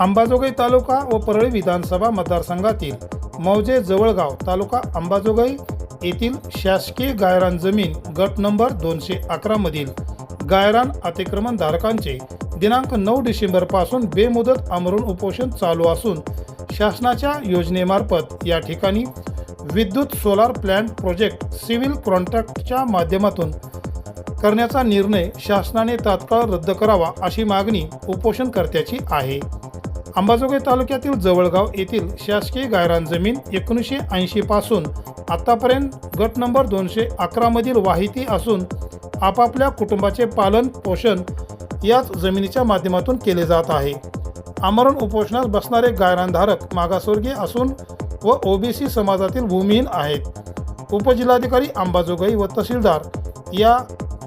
अंबाजोगाई तालुका व परळी विधानसभा मतदारसंघातील मौजे जवळगाव तालुका अंबाजोगाई येथील शासकीय गायरान जमीन गट नंबर दोनशे अकरामधील गायरान अतिक्रमण धारकांचे दिनांक नऊ डिसेंबरपासून बेमुदत आमरण उपोषण चालू असून शासनाच्या योजनेमार्फत या ठिकाणी विद्युत सोलार प्लॅन्ट प्रोजेक्ट सिव्हिल कॉन्ट्रॅक्टच्या माध्यमातून करण्याचा निर्णय शासनाने तात्काळ रद्द करावा अशी मागणी उपोषणकर्त्याची आहे. अंबाजोगाई तालुक्यातील जवळगाव येथील शासकीय गायरान जमीन एकोणीसशे ऐंशी पासून आतापर्यंत गट नंबर दोनशे अकरामधील वाहिती असून आपापल्या कुटुंबाचे पालन पोषण याच जमिनीच्या माध्यमातून केले जात आहे. आमरण उपोषणास बसणारे गायरानधारक मागासवर्गीय असून व ओबीसी समाजातील भूमिहीन आहेत. उपजिल्हाधिकारी अंबाजोगाई व तहसीलदार या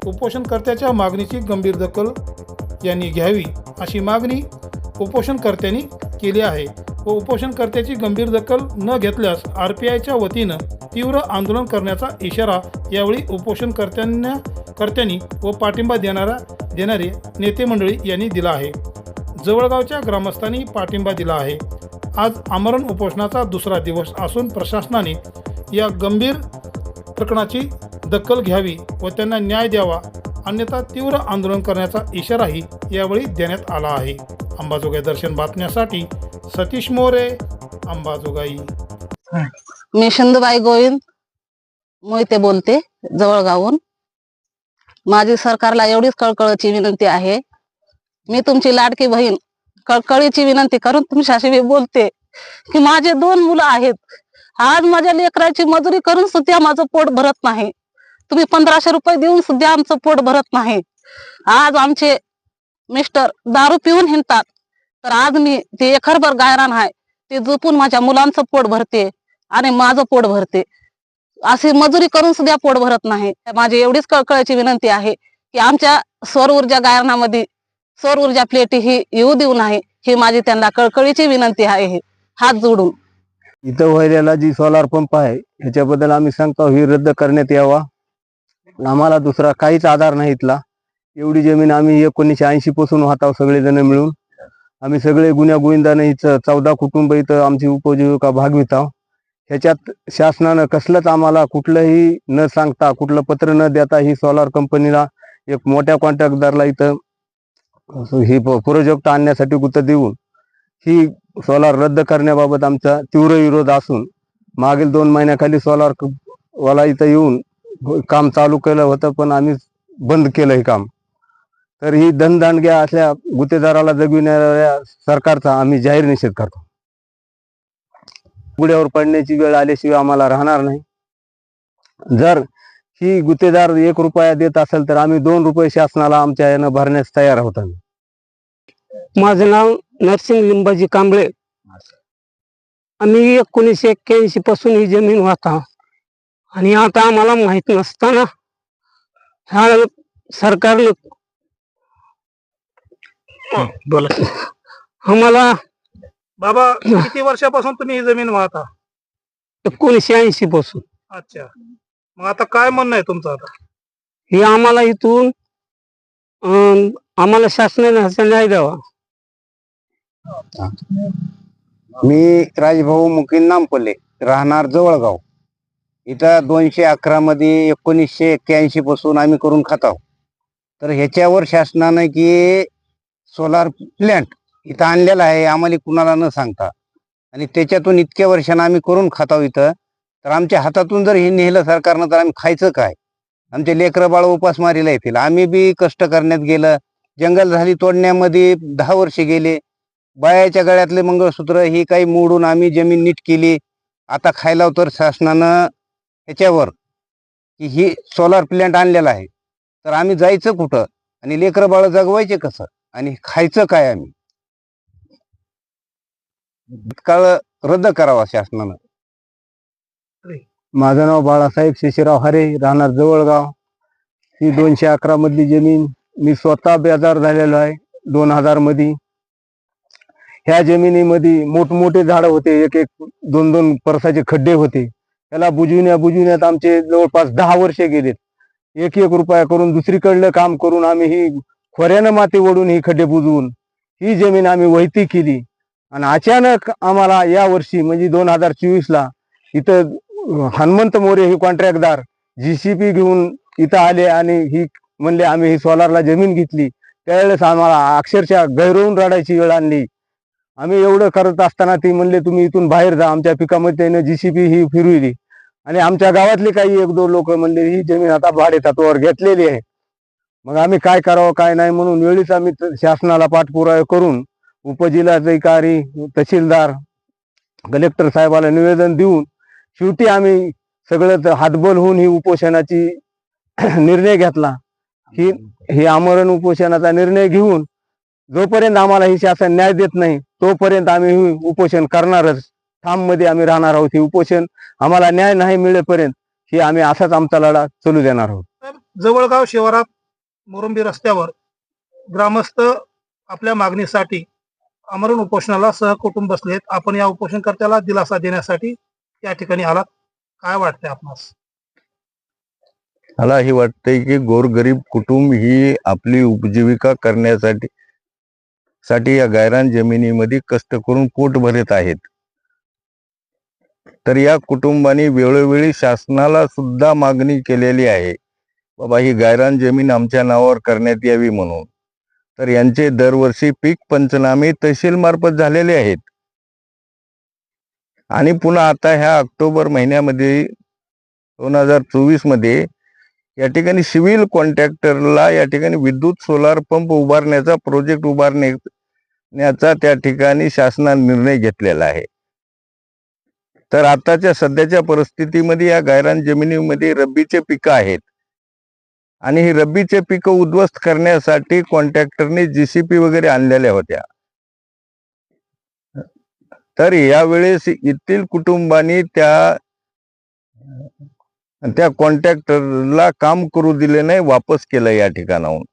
उपोषणकर्त्याच्या मागणीची गंभीर दखल यांनी घ्यावी अशी मागणी उपोषणकर्त्यांनी केली आहे. व उपोषणकर्त्याची गंभीर दखल न घेतल्यास आर पी आयच्या वतीनं तीव्र आंदोलन करण्याचा इशारा यावेळी उपोषणकर्त्यांना कर्त्यांनी व पाठिंबा देणारा देणारे नेते मंडळी यांनी दिला आहे. जवळगावच्या ग्रामस्थांनी पाठिंबा दिला आहे. आज आमरण उपोषणाचा दुसरा दिवस असून प्रशासनाने या गंभीर प्रकरणाची दखल घ्यावी व त्यांना न्याय द्यावा अन्यथा तीव्र आंदोलन करण्याचा इशाराही यावेळी देण्यात आला आहे. अंबाजोगाई दर्शन बातम्यासाठी सतीश मोरे अंबाजोगाई. मी शिंदूबाई गोविंद मोहिते बोलते जवळगावून माझी सरकारला एवढीच कळकळीची विनंती आहे. मी तुमची लाडकी बहीण कळकळीची विनंती करून तुमच्याशी मी बोलते की माझे दोन मुलं आहेत. आज माझ्या लेकराची मजुरी करून सुद्धा माझं पोट भरत नाही. तुम्ही पंधराशे रुपये देऊन सुद्धा आमचं पोट भरत नाही. आज आमचे मिस्टर दारू पिऊन हिंडतात. तर आज मी ते एकरभर गायरान आहे. ते जपून माझ्या मुलांचं पोट भरते आणि माझं पोट भरते. अशी मजुरी करून सुद्धा पोट भरत नाही. माझी एवढीच कळकळीची विनंती आहे की आमच्या सौर ऊर्जा गायनामध्ये सौर ऊर्जा प्लेटी ही येऊ देऊ नाही ही माझी त्यांना कळकळीची विनंती आहे. हात जोडून. इथं व्हायला जी सोलार पंप आहे ह्याच्याबद्दल आम्ही सांगतो ही रद्द करण्यात यावा. आम्हाला दुसरा काहीच आधार नाही इथला. एवढी जमीन आम्ही एकोणीसशे ऐंशी पासून आहोत सगळेजण मिळून. आम्ही सगळे गुन्ह्या गोविंदाने इथं चौदा कुटुंब इथं आमची उपजीविका भागवित आहोत ह्याच्यात शासनानं कसलंच आम्हाला कुठलंही न सांगता कुठलं पत्र न देता ही सोलार कंपनीला एक मोठ्या कॉन्ट्रॅक्टदारला इथं ही प्रोजेक्ट आणण्यासाठी गुत देऊन ही सोलार रद्द करण्याबाबत आमचा तीव्र विरोध असून मागील दोन महिन्याखाली सोलार वाला इथं येऊन हो, काम चालू केलं होतं पण आम्ही बंद केलं हे काम. तर ही धनदांडग्या असल्या गुत्तेदाराला जगविणाऱ्या सरकारचा आम्ही जाहीर निषेध करतो. पुढ्यावर पडण्याची वेळ आल्याशिवाय आम्हाला राहणार नाही. जर ही गुत्तेदार एक रुपया देत असेल तर आम्ही दोन रुपये शासनाला आमच्या यानं भरण्यास तयार आहोत आम्ही. माझं नाव नरसिंग लिंबाजी कांबळे. आम्ही एकोणीसशे एक्क्याऐंशी पासून ही जमीन वाहता आणि आता आम्हाला माहीत नसताना ह्या सरकारनं बोला. आम्हाला बाबा किती वर्षापासून तुम्ही ही जमीन वाहता? एकोणीसशे ऐंशी पासून. अच्छा. मग आता काय म्हणणं आहे तुमचं आता? हे आम्हाला इथून अं, आम्हाला शासनाने ह्याचा न्याय द्यावा. मी राजभाऊ मुकीन नामपल्ले राहणार जवळगाव. इथं दोनशे अकरा मध्ये एकोणीसशे एक्क्याऐंशी पासून आम्ही करून खात आहोत. तर ह्याच्यावर शासनानं की सोलार प्लॅन्ट इथं आणलेला आहे आम्हाला कुणाला न सांगता. आणि त्याच्यातून इतक्या वर्षानं आम्ही करून खात आहोत इथं. तर आमच्या हातातून जर हे नेलं सरकारनं तर आम्ही खायचं काय? आमचे लेकरं बाळ उपासमारीला येतील. आम्ही बी कष्ट करण्यात गेलं. जंगल झाली तोडण्यामध्ये दहा वर्षे गेले. बायाच्या गळ्यातले मंगळसूत्र ही काही मोडून आम्ही जमीन नीट केली. आता खायला तर शासनानं ह्याच्यावर की ही सोलार प्लॅन्ट आणलेला आहे. तर आम्ही जायचं कुठं? आणि लेकरं बाळ जगवायचे कसं? आणि खायचं काय आम्ही? काळ रद्द करावा शासनानं. माझं नाव बाळासाहेब शेषराव हरे राहणार जवळगाव. ही दोनशे अकरा मधली जमीन मी स्वतः बेजार झालेलो आहे दोन हजारमध्ये ह्या जमिनीमध्ये मोठमोठे झाड होते एक एक दोन दोन परसाचे खड्डे होते. त्याला बुजविण्या बुजविण्यात आमचे जवळपास दहा वर्षे गेलेत. एक एक रुपया करून दुसरीकडलं काम करून आम्ही ही खोऱ्यानं माती ओढून ही खड्डे बुजवून ही जमीन आम्ही वैती केली. आणि अचानक आम्हाला या वर्षी म्हणजे दोन हजार चोवीसला इथं हनुमंत मोरे हे कॉन्ट्रॅक्टदार जी सी पी घेऊन इथं आले आणि ही म्हणले आम्ही ही सोलारला जमीन घेतली. त्यावेळेस आम्हाला अक्षरशः गैरवून रडायची वेळ आणली. आम्ही एवढं करत असताना ती म्हणले तुम्ही इथून बाहेर जा आमच्या पिकामध्ये जीसीपी जी सी पी ही फिरविली. आणि आमच्या गावातले काही एक दोन लोक म्हणले ही जमीन आता भाडे तत्वावर घेतलेली आहे. मग आम्ही काय करावं काय नाही म्हणून वेळीच आम्ही शासनाला पाठपुरावा करून उपजिल्हाधिकारी तहसीलदार कलेक्टर साहेबाला निवेदन देऊन शेवटी आम्ही सगळं हातबल होऊन ही उपोषणाची निर्णय घेतला. की हे आमरण उपोषणाचा निर्णय घेऊन जोपर्यंत आम्हाला ही शासन न्याय देत नाही तोपर्यंत आम्ही उपोषण करणारच. ठाममध्ये आम्ही राहणार आहोत हे उपोषण आम्हाला न्याय नाही मिळेपर्यंत हे आम्ही असाच आमचा लढा चालू देणार आहोत. जवळगाव शिवारात मोरंबी रस्त्यावर ग्रामस्थ आपल्या मागणीसाठी अमरण उपोषणाला सहकुटुंब बसलेत. आपण या उपोषणकर्त्याला दिलासा देण्यासाठी या ठिकाणी आलात. काय वाटतंय आपणास? मला हे वाटतंय की गोरगरीब कुटुंब ही आपली उपजीविका करण्यासाठी साठी या गायरान जमिनीमध्ये कष्ट करून पोट भरत आहेत. तर या कुटुंबाने वेळोवेळी शासनाला सुद्धा मागणी केलेली आहे. बाबा ही गायरान जमीन आमच्या नावावर करण्यात यावी म्हणून. तर यांचे दरवर्षी पीक पंचनामे तहसील मार्फत झालेले आहेत. आणि पुन्हा आता ह्या ऑक्टोबर महिन्यामध्ये दोन हजार चोवीसमध्ये या ठिकाणी सिव्हिल कॉन्ट्रॅक्टरला या ठिकाणी विद्युत सोलार पंप उभारण्याचा प्रोजेक्ट उभारण्याचा त्या ठिकाणी शासनाने निर्णय घेतलेला आहे. तर आताच्या सध्याच्या परिस्थितीमध्ये या गायरान जमिनीमध्ये रब्बीचे पिकं आहेत. आणि ही रब्बीचे पिकं उद्ध्वस्त करण्यासाठी कॉन्ट्रॅक्टरने जीसीपी वगैरे आणलेल्या होत्या. तर यावेळेस येथील कुटुंबांनी त्या त्या कॉन्ट्रॅक्टरला काम करू दिले नाही वापस केलं या ठिकाणाहून.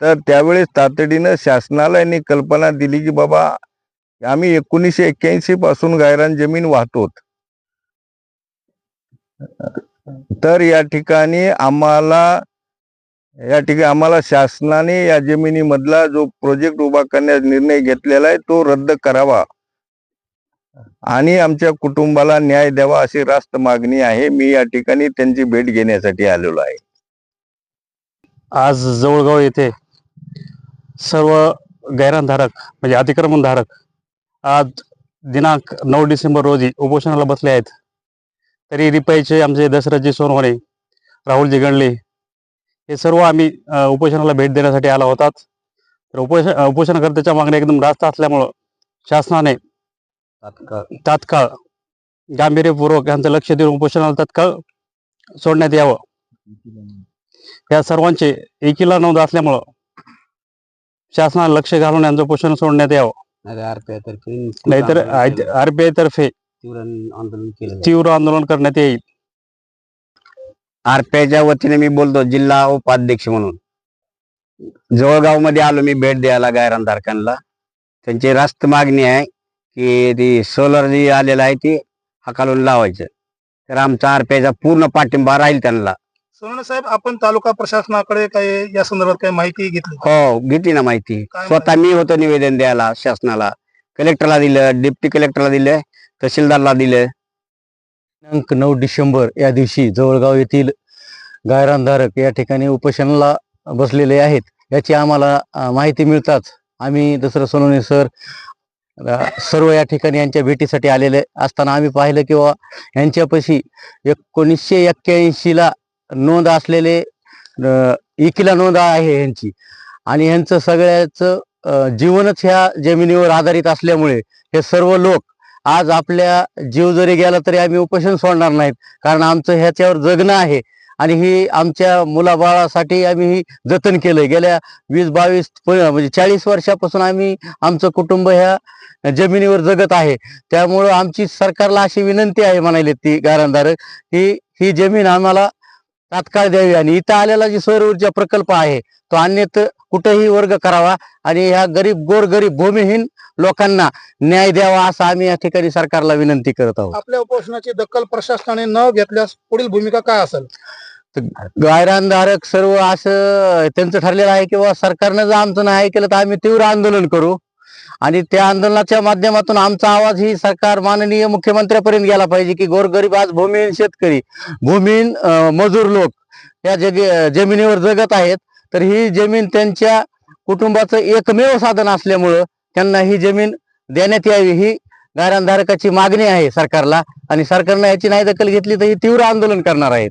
तर त्यावेळेस तातडीनं शासनाला यांनी कल्पना दिली की बाबा आम्ही एकोणीसशे एक्क्याऐंशी पासून गायरान जमीन वाहतो तर या ठिकाणी आम्हाला या ठिकाणी आम्हाला शासनाने या जमिनीमधला जो प्रोजेक्ट उभा करण्याचा निर्णय घेतलेला आहे तो रद्द करावा. आणि आमच्या कुटुंबाला न्याय द्यावा अशी रास्त मागणी आहे. मी या ठिकाणी त्यांची भेट घेण्यासाठी आलेलो आहे. आज जवळगाव येथे सर्व गैरानधारक म्हणजे अतिक्रमणधारक आज दिनांक नऊ डिसेंबर रोजी उपोषणाला बसले आहेत. तरी रिपाईचे आमचे दशरथजी सोनवणे राहुलजी गणले हे सर्व आम्ही उपोषणाला भेट देण्यासाठी आला होतात. तर उपोष उपोषणकर्त्याच्या मागण्या एकदम रास्त असल्यामुळं शासनाने तात्काळ. गांभीर्यपूर्वक यांचं लक्ष देऊन उपोषणाला तात्काळ सोडण्यात यावं. या सर्वांचे एकीला नोंद असल्यामुळं शासनाने लक्ष घालून यांचं पोषण सोडण्यात यावं. नाहीतर आरबीआय तर्फे आंदोलन केलं तीव्र आंदोलन करण्यात येईल. आरपीआयच्या वतीने मी बोलतो जिल्हा उपाध्यक्ष म्हणून. जवळगावमध्ये आलो मी भेट द्यायला गायरानधारकांना त्यांची रास्त मागणी आहे की ती सोलर जी आलेलं आहे ती हाकालून लावायचं. तर आमचा आरपीआयचा पूर्ण पाठिंबा राहील त्यांना. सोनवणे साहेब आपण तालुका प्रशासनाकडे काही या संदर्भात काही माहिती घेतली? हो घेतली ना माहिती. स्वतः मी होतो निवेदन द्यायला शासनाला. कलेक्टरला दिलं डिप्टी कलेक्टरला दिलं. तहसीलदारला दिले. दिनांक नऊ डिसेंबर या दिवशी जवळगाव येथील गायरानधारक या ठिकाणी उपोषणाला बसलेले आहेत. याची आम्हाला माहिती मिळताच आम्ही दसरा सोनवणे सर सर्व या ठिकाणी यांच्या भेटीसाठी आलेले असताना आम्ही पाहिलं किंवा यांच्यापाशी एकोणीसशे एक्क्याऐंशीला नोंद असलेले अ, इकिला नोंद आहे यांची आणि यांचं सगळ्याचं जीवनच ह्या जमिनीवर आधारित असल्यामुळे हे सर्व लोक आज आपल्या जीव जरी गेला तरी आम्ही उपोषण सोडणार नाहीत. कारण आमचं ह्याच्यावर जगणं आहे. आणि ही आमच्या मुलाबाळासाठी आम्ही ही जतन केलंय. गेल्या वीस बावीस प- म्हणजे चाळीस वर्षापासून आम्ही आमचं कुटुंब ह्या जमिनीवर जगत आहे. त्यामुळं आमची सरकारला अशी विनंती आहे म्हणाले ती गारणधारक की ही जमीन आम्हाला तात्काळ द्यावी. आणि इथं आलेला जी सौर ऊर्जा प्रकल्प आहे तो अन्यत कुठेही वर्ग करावा. आणि ह्या गरीब गोरगरीब भूमिहीन लोकांना न्याय द्यावा असं आम्ही या ठिकाणी सरकारला विनंती करत आहोत. आपल्या उपोषणाची दखल प्रशासनाने न घेतल्यास पुढील भूमिका काय असेल? गायरानधारक सर्व असं त्यांचं ठरलेलं आहे किंवा सरकारनं जर आमचं नाही केलं तर आम्ही तीव्र आंदोलन करू. आणि त्या आंदोलनाच्या माध्यमातून आमचा आवाज ही सरकार माननीय मुख्यमंत्र्यापर्यंत गेला पाहिजे की गोरगरीब आज भूमिहीन शेतकरी भूमिहीन मजूर लोक या जगे जमिनीवर जगत आहेत. तर ही जमीन त्यांच्या कुटुंबाचं एकमेव साधन असल्यामुळं त्यांना ही जमीन देण्यात यावी ही गायरानधारकाची मागणी आहे सरकारला. आणि सरकारनं याची नाही दखल घेतली तर ही तीव्र आंदोलन करणार आहेत.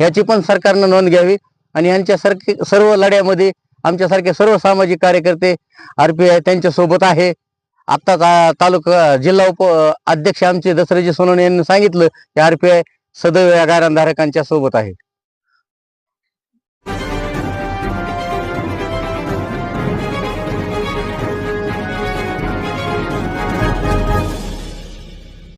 याची पण सरकारनं नोंद घ्यावी. आणि यांच्या सारखे सर्व लढ्यामध्ये आमच्यासारखे सर्व सामाजिक कार्यकर्ते आर पी आय त्यांच्यासोबत आहे. आत्ता तालुका जिल्हा उप अध्यक्ष आमचे दसरेजी सोनवणे यांनी सांगितलं की आर पी आय सदैव या गायरानधारकांच्या सोबत आहे.